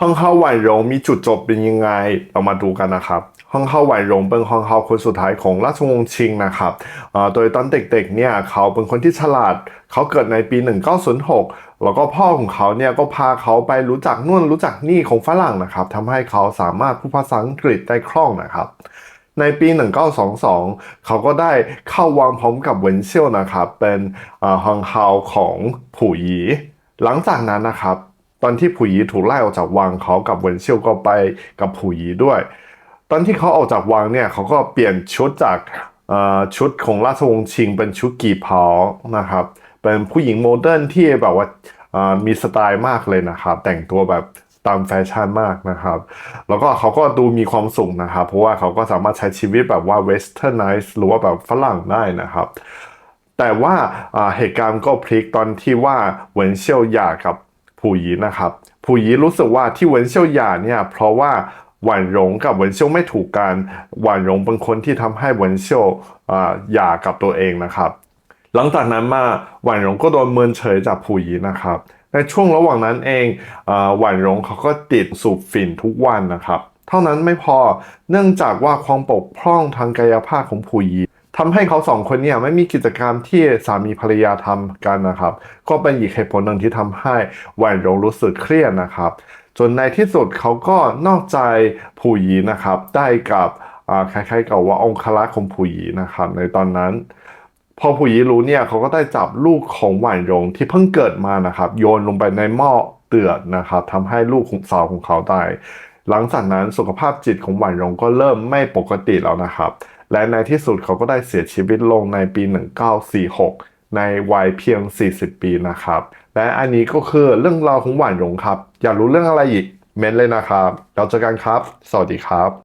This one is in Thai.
ห้องเฮาหวานหรงมีจุดจบเป็นยังไง เรามาดูกันนะครับ ห้องเฮาหวานหรงเป็นห้องเฮาคนสุดท้ายของราชวงศ์ชิงนะครับโดยตอนเด็กๆเนี่ยเขาเป็นคนที่ฉลาด เขาเกิดในปี 1906 แล้วก็พ่อของเขาเนี่ยก็พาเขาไปรู้จักนู่นรู้จักนี่ของฝรั่งนะครับทำให้เขาสามารถพูดภาษาอังกฤษได้คล่องนะครับในปี 1922 เขาก็ได้เข้าวังพร้อมกับเวนเซียวนะครับ เป็นเอ่อฮังเฮาของผู่หยี หลังจากนั้นนะครับ อนที่ผู่หยีถูกไล่ออกจากวังเขากับเวนเซียวก็ไปกับผู่หยีด้วย ตอนที่เขาออกจากวังเนี่ยเขาก็เปลี่ยนชุดจากชุดของราชวงศ์ชิง เป็นชุดกี่เผานะครับ เป็นผู้หญิงโมเดิร์นที่แบบว่ามีสไตล์มากเลยนะครับ แต่งตัวแบบตามแฟชั่นมากนะครับ แล้วก็เขาก็ดูมีความสุขนะครับ เพราะว่าเขาก็สามารถใช้ชีวิตแบบว่าเวสเทิร์นไนซ์หรือว่าแบบฝรั่งได้นะครับ แต่ว่าเหตุการณ์ก็พลิกตอนที่ว่าเหวินเซียวหย่ากับ ผู่ยีนะครับ ผู่ยีรู้สึกว่าที่เหวินเซี่ยวหย่าเนี่ยเพราะว่าหวานหลงกับเหวินเซี่ยวไม่ถูกกันหวานหลงเป็นคนที่ทำให้เหวินเซี่ยวอ่าหย่ากับตัวเองนะครับ หลังจากนั้นมาหวานหลงก็โดนเมินเฉยจากผู่ยีนะครับในช่วงระหว่างนั้นเองเอ่อหวานหลงเขาก็ติดสูบฝิ่นทุกวันนะครับ เท่านั้นไม่พอเนื่องจากว่าความปกพร่องทางกายภาพของผู่ยี ทำให้เขาสองคนเนี่ยไม่มีกิจกรรมที่สามีภรรยาทำกันนะครับ ก็เป็นอีกเหตุผลหนึ่งที่ทำให้หวานหลงรู้สึกเครียดนะครับ จนในที่สุดเขาก็นอกใจผู่หยีนะครับ ได้กับอ่าคล้ายๆกับว่าองครักษ์ของผู่หยีนะครับ ในตอนนั้น พอผู้หญิงรู้เนี่ยเขาก็ได้จับลูกของหวานหยงที่เพิ่งเกิดมานะครับ โยนลงไปในหม้อเดือดนะครับทำให้ลูกของสาวของเขาตายหลังจากนั้นสุขภาพจิตของหวานหยงก็เริ่มไม่ปกติแล้วนะครับ และในที่สุดเขาก็ได้เสียชีวิตลงในปี 1946 ในวัยเพียง 40 ปีนะครับ และอันนี้ก็คือเรื่องราวของหวานหยงครับ อยากรู้เรื่องอะไรอีก เม้นเลยนะครับ แล้วเจอกันครับ สวัสดีครับ